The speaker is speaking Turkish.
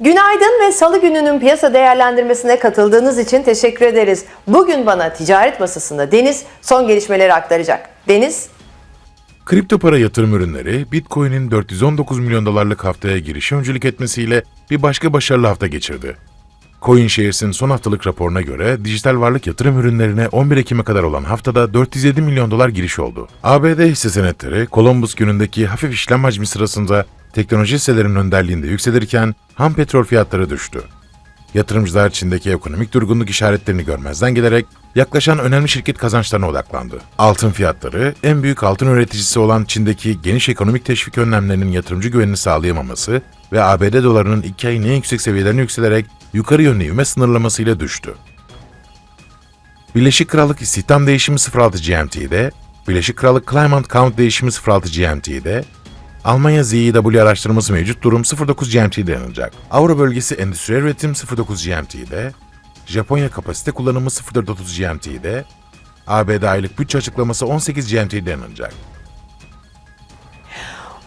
Günaydın ve salı gününün piyasa değerlendirmesine katıldığınız için teşekkür ederiz. Bugün bana ticaret masasında Deniz son gelişmeleri aktaracak. Deniz, Kripto para yatırım ürünleri, Bitcoin'in 419 milyon dolarlık haftaya girişi öncülük etmesiyle bir başka başarılı hafta geçirdi. CoinShares'in son haftalık raporuna göre dijital varlık yatırım ürünlerine 11 Ekim'e kadar olan haftada 407 milyon dolar giriş oldu. ABD hisse senetleri Columbus günündeki hafif işlem hacmi sırasında teknoloji hisselerinin önderliğinde yükselirken ham petrol fiyatları düştü. Yatırımcılar Çin'deki ekonomik durgunluk işaretlerini görmezden gelerek yaklaşan önemli şirket kazançlarına odaklandı. Altın fiyatları, en büyük altın üreticisi olan Çin'deki geniş ekonomik teşvik önlemlerinin yatırımcı güvenini sağlayamaması ve ABD dolarının iki ayın en yüksek seviyelerine yükselerek yukarı yönlü ivme sınırlamasıyla düştü. Birleşik Krallık istihdam değişimi 06 GMT'de, Birleşik Krallık Climate Count değişimi 06 GMT'de, Almanya ZEW araştırması mevcut durum 09 GMT'de yanılacak. Avro bölgesi endüstriyel üretim 09 GMT'de, Japonya kapasite kullanımı 0430 GMT'de, ABD aylık bütçe açıklaması 18 GMT'de yanılacak.